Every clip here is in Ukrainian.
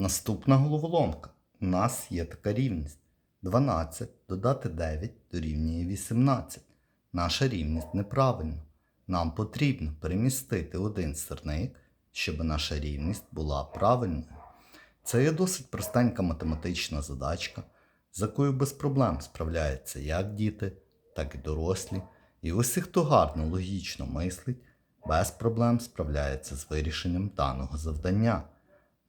Наступна головоломка. У нас є така рівність. 12 додати 9 дорівнює 18. Наша рівність неправильна. Нам потрібно перемістити один сирник, щоб наша рівність була правильною. Це є досить простенька математична задачка, з якою без проблем справляються як діти, так і дорослі. І усі, хто гарно логічно мислить, без проблем справляється з вирішенням даного завдання.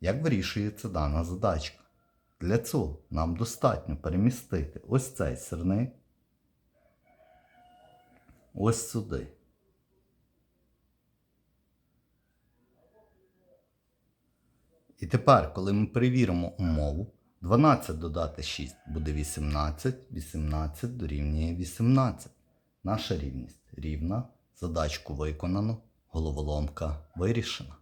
Як вирішується дана задачка? Для цього нам достатньо перемістити ось цей сирник ось сюди. І тепер, коли ми перевіримо умову, 12 додати 6 буде 18, 18 дорівнює 18. Наша рівність рівна, задачку виконано, головоломка вирішена.